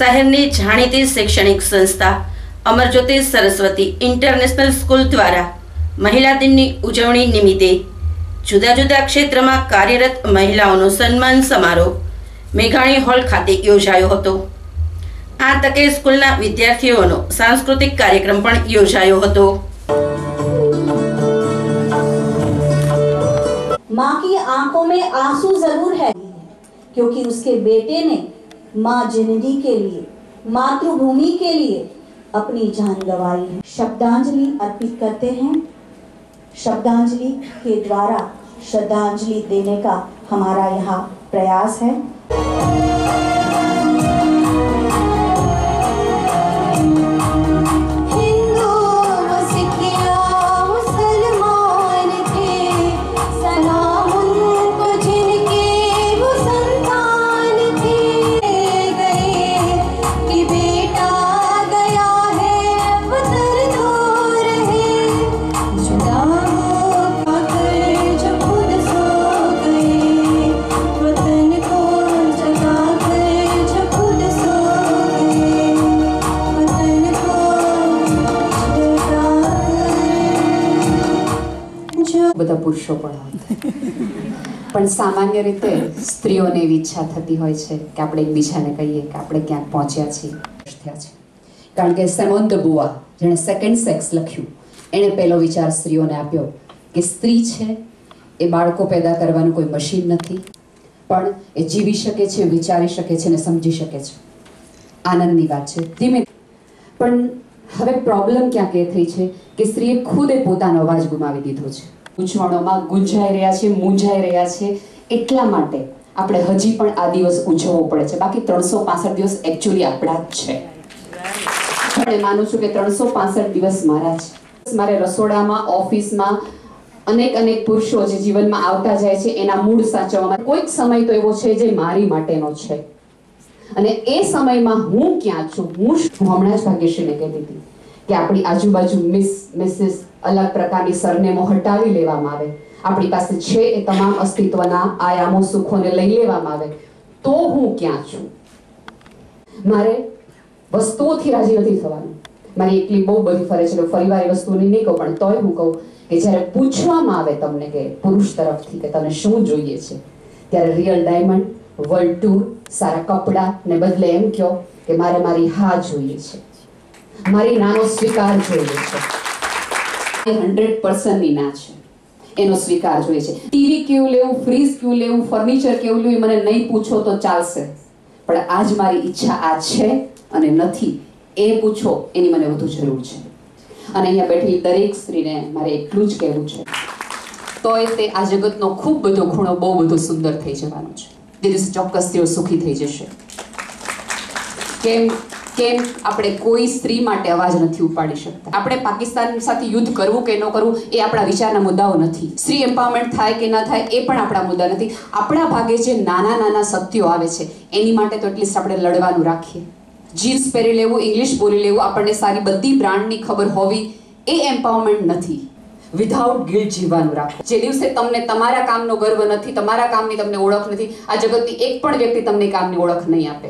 શહેરની જાણીતી શૈક્ષણિક સંસ્થા અમરજ્યોતિ સરસ્વતી ઇન્ટરનેશનલ સ્કૂલ દ્વારા મહિલા દિનની ઉજવણી નિમિત્તે જુદા જુદા ક્ષેત્રમાં કાર્યરત મહિલાઓનો સન્માન સમારોહ મેઘાણી હોલ ખાતે યોજાયો હતો આ તકે સ્કૂલના વિદ્યાર્થીઓનો સાંસ્કૃતિક કાર્યક્રમ પણ યોજાયો હતો माँ की आंखों में आंसू जरूर है क्योंकि उसके बेटे ने माँ जननी के लिए, मातृभूमि के लिए अपनी जान गवाई है। शब्दांजलि अर्पित करते हैं। शब्दांजलि के द्वारा श्रद्धांजलि देने का हमारा यहाँ प्रयास है। પુરુષો પણ હોય પણ સામાન્ય રીતે સ્ત્રીઓને એવી ઈચ્છા થતી હોય છે કે આપણે એકબીજાને કહીએ કે આપણે ક્યાંક પહોંચ્યા છીએ. થયા છે. કારણ કે સેમોન્ત બુઆ, જેણે સેકન્ડ સેક્સ લખ્યું, એણે પહેલો વિચાર સ્ત્રીઓને આપ્યો કે સ્ત્રી છે એ બાળકો પેદા કરવાનું કોઈ મશીન નથી, પણ એ જીવી શકે છે, વિચારી શકે છે અને સમજી શકે છે. આનંદની વાત છે. ધીમે પણ હવે પ્રોબ્લેમ ક્યાંક એ થઈ છે કે સ્ત્રીએ ખુદે પોતાનો અવાજ ગુમાવી દીધો છે. ગૂંચવણોમાં ગુંજાઈ રહ્યા છે, મૂંઝાઈ રહ્યા છે, એટલા માટે આપણે હજી પણ આ દિવસ ઉજવવો પડે છે. બાકી ત્રણસો પાસઠ દિવસ એકચ્યુઅલી આપણા જ છે. પણ માનું છું કે ત્રણસો પાસઠ દિવસ મારા છે. મારે રસોડામાં, ઓફિસમાં અનેક અનેક પુરુષો જે જીવનમાં આવતા જાય છે, એના મૂળ સાચવવામાં. કોઈક સમય તો એવો છે જે મારી માટેનો છે. અને એ સમયમાં હું ક્યાં છું? હું હું હમણાં જ ભાગ્યશ્રીને કહી દીધી કે આપણી આજુબાજુ મિસ, મિસિસ અલગ પ્રકારની સરનેમો હટાવી લેવામાં આવે. આપણી પાસે છે એ તમામ અસ્તિત્વના આયામો, સુખોને લઈ લેવામાં આવે. તો હું ક્યાં છું? મારે વસ્તુઓથી રાજી નથી થવાનું. મારી એકલી બહુ બધી ફરે છે, ફરીવાર એ વસ્તુની નહીં કહું પણ તોય હું કહું કે જ્યારે પૂછવામાં આવે તમને કે પુરુષ તરફથી કે તમને શું જોઈએ છે, ત્યારે રિયલ ડાયમંડ વર્લ્ડ ટૂર સારા કપડાં ને બદલે એમ કહો કે મારે મારી હા જોઈએ છે. મારી નાનો સ્વીકાર જોઈએ છે. હંડ્રેડ પર્સન્ટની ના છે. એનો સ્વીકાર જોઈએ છે. ટીવી કેવું લેવું, ફ્રીજ કેવું લેવું, ફર્નિચર કેવું લેવું મને નહીં પૂછો તો ચાલશે. પણ આજ મારી ઈચ્છા આ છે અને નથી. એ પૂછો, એની મને વધુ જરૂર છે. અને અહીંયા બેઠેલી દરેક સ્ત્રીને મારે એટલું જ કહેવું છે. તોય તે આ જગતનો ખૂબ બધો ખૂણો બહુ બધો સુંદર થઈ જવાનો છે. તે દિવસે ચોક્કસ તેઓ સુખી થઈ જશે. કેમ? કેમ આપણે કોઈ સ્ત્રી માટે અવાજ નથી ઉપાડી શકતા? આપણે પાકિસ્તાન સાથે યુદ્ધ કરવું કે ન કરવું એ આપણા વિચારના મુદ્દાઓ નથી. સ્ત્રી એમ્પાવરમેન્ટ થાય કે ના થાય એ પણ આપણા મુદ્દા નથી. આપણા ભાગે જે નાના નાના સત્યો આવે છે, એની માટે તો એટલીસ્ટ આપણે લડવાનું રાખીએ. જીન્સ પહેરી લેવું, ઇંગ્લિશ બોલી લેવું, આપણને સારી બધી બ્રાન્ડની ખબર હોવી એ એમ્પાવરમેન્ટ નથી. વિધાઉટ ગિલ્ટ જીવવાનું રાખો જે દિવસે તમને તમારા કામનો ગર્વ નથી, તમારા કામની તમને ઓળખ નથી, આ જગતની એક પણ વ્યક્તિ તમને કામની ઓળખ નહીં આપે.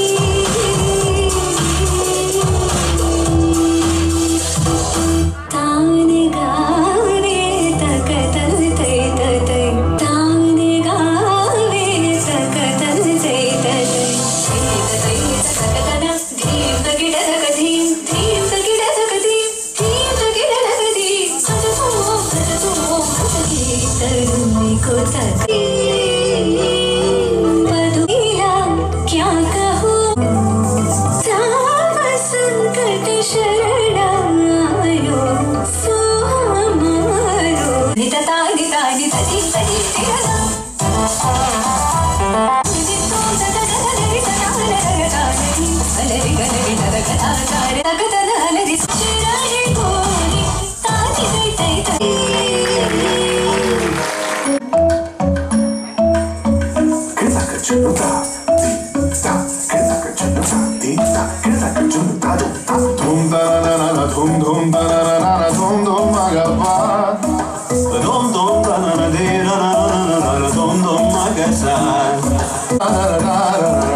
Gavana, Gavana,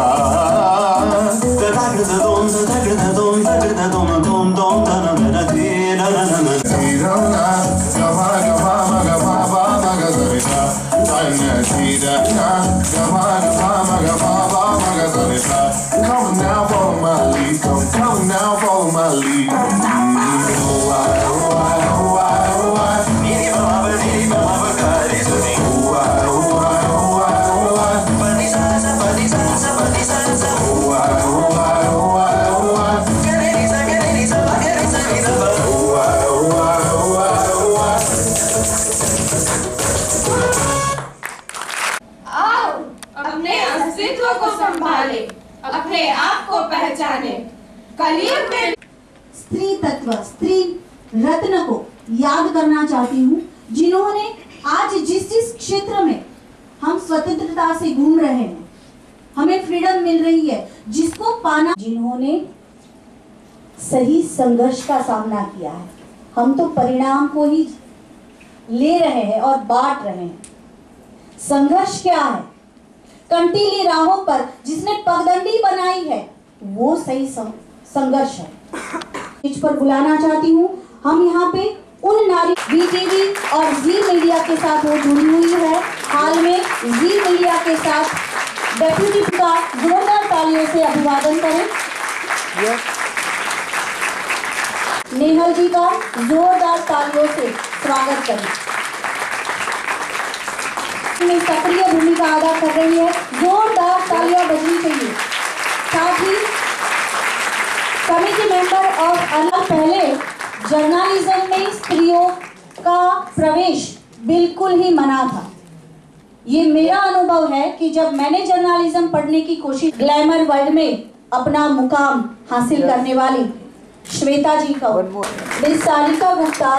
Gavana, Gavana, Gavana, Gavana, Gavana, स्त्री तत्व, स्त्री रत्न को याद करना चाहती हूँ, जिन्होंने आज जिस जिस क्षेत्र में हम स्वतंत्रता से घूम रहे हैं, हमें फ्रीडम मिल रही है, जिसको पाना, जिन्होंने सही संघर्ष का सामना किया है। हम तो परिणाम को ही ले रहे हैं और बांट रहे हैं। संघर्ष क्या है? कंटीली राहों पर जिसने पगडंडी बनाई है, वो सही संघर्ष है। इस पर बुलाना चाहती हूँ। हम यहाँ पे उन नारी बीटीवी और जी मीडिया के साथ वो जुड़ी हुई है। हाल में जी मीडिया के साथ डेप्यूटी का जोरदार तालियों से अभिवादन करें। नेहल जी का जोरदार तालियों से स्वागत करें। में सक्रिय भूमिका अदा कर रही है। जोरदार तालियाँ बजनी चाहिए साथ ही कमिटी मेंबर और अलग पहले जर्नलिज्म में स्त्रियों का प्रवेश बिल्कुल ही मना था। ये मेरा अनुभव है कि जब मैंने जर्नलिज्म पढ़ने की कोशिश ग्लैमर वर्ल्ड में अपना मुकाम हासिल करने वाली श्वेता जी का मिस सारिका गुप्ता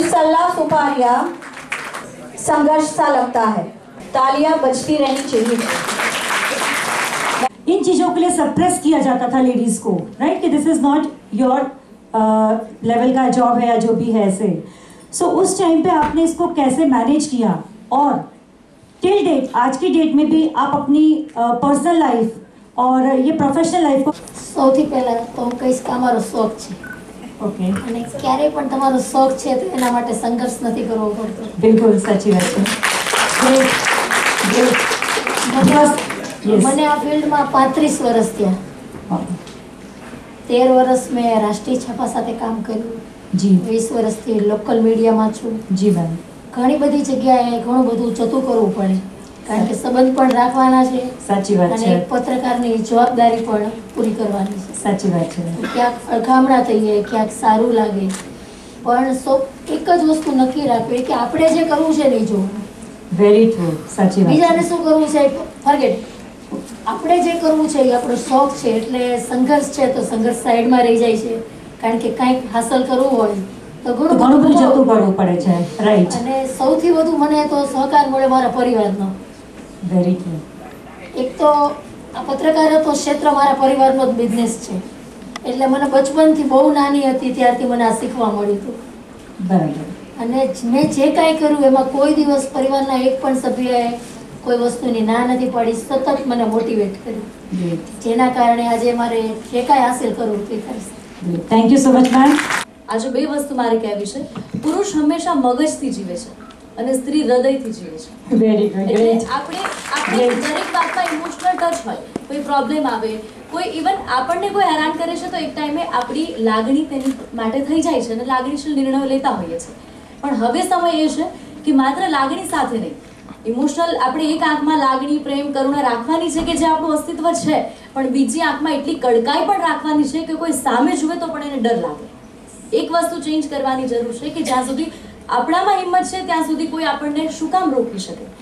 मिस अल्लाह सुपारिया संघर्ष सा लगता है। तालियाँ बजती रहनी चाहिए। इन चीजों के लिए सप्रेस किया जाता था लेडीज को राइट कि this is not your level का जॉब है या जो भी है ऐसे सो so, उस टाइम पे आपने इसको कैसे मैनेज किया और टिल डेट आज की डेट में भी आप अपनी पर्सनल लाइफ और ये प्रोफेशनल लाइफ को સૌથી પહેલા તો હું કહીશ કે અમારો શોખ છે ઓકે અને ક્યારેય પણ તમારો શોખ છે તો એના માટે સંઘર્ષ નથી કરવો પડતો બિલકુલ સાચી વાત છે Great, great. મને આ- ફિલ્ડમાં પાંત્રીસ વર્ષ થયા. તેર વર્ષ મેં રાષ્ટ્રીય છાપા સાથે કામ કર્યું. જી. વીસ વર્ષથી લોકલ મીડિયામાં છું. જી મેમ. ઘણી બધી જગ્યાએ ઘણું બધું જતું કરવું પડે. કારણ કે સંબંધ પણ રાખવાના છે. સાચી વાત છે. પત્રકારની જવાબદારી પણ પૂરી કરવાની છે. સાચી વાત છે ક્યાંક અળખામણા થઈએ ક્યાંક સારું લાગે. પણ સો એક જ વસ્તુ નક્કી રાખવી કે આપણે જે કરવું છે નહીં જોવું. વેરી ટ્રુ સાચી વાત બીજાને શું કરવું છે ફરગેટ આપણે જે કરવું છે એ આપણો શોખ છે એટલે સંઘર્ષ છે તો સંઘર્ષ સાઈડમાં રહી જાય છે. કારણ કે કંઈક હાંસલ કરવું હોય તો ઘણું ઘણું બધું જતું પડવું પડે છે. રાઈટ અને સૌથી વધુ મને તો સહકાર મળે મારા પરિવારનો. વેરી ગુડ એક તો આ પત્રકારત્વ ક્ષેત્ર મારા પરિવારનો જ બિઝનેસ છે. એટલે મને બચપનથી બહુ નાની હતી ત્યારથી મને આ શીખવા મળ્યું હતું. બરાબર અને મેં જે કાંઈ કર્યું એમાં કોઈ દિવસ પરિવારના એક પણ સભ્યએ કોઈ વસ્તુની ના નથી પાડી સતત મને મોટિવેટ કર્યું. જેના કારણે આજે મારે જે કાંઈ હાસિલ કરવું તે કરીશ thank you so much ma'am આજે બે વસ્તુ મારે કહેવી છે. પુરુષ હંમેશા મગજથી જીવે છે અને સ્ત્રી હૃદયથી જીવે છે. વેરી ગુડ એટલે આપણે આપણે દરેક વાતમાં ઇમોશનલ ટચ હોય કોઈ પ્રોબ્લેમ આવે કોઈ ઇવન આપણને કોઈ હેરાન કરે છે તો એક ટાઈમે આપણી લાગણી તેની માટે થઈ જાય છે અને લાગણીશીલ નિર્ણયો લેતા હોઈએ છીએ. પણ હવે સમય એ છે કે માત્ર લાગણી સાથે નહીં ઇમોશનલ આપણે એક આંખમાં લાગણી, પ્રેમ, કરુણા રાખવાની છે કે જે આપણું અસ્તિત્વ છે, પણ બીજી આંખમાં એટલી કડકાઈ પણ રાખવાની છે કે કોઈ સામે જુએ તો પણ એને ડર લાગે. એક વસ્તુ ચેન્જ કરવાની જરૂર છે કે જ્યાં સુધી આપણામાં હિંમત છે, ત્યાં સુધી કોઈ આપણને શું કામ રોકી શકે?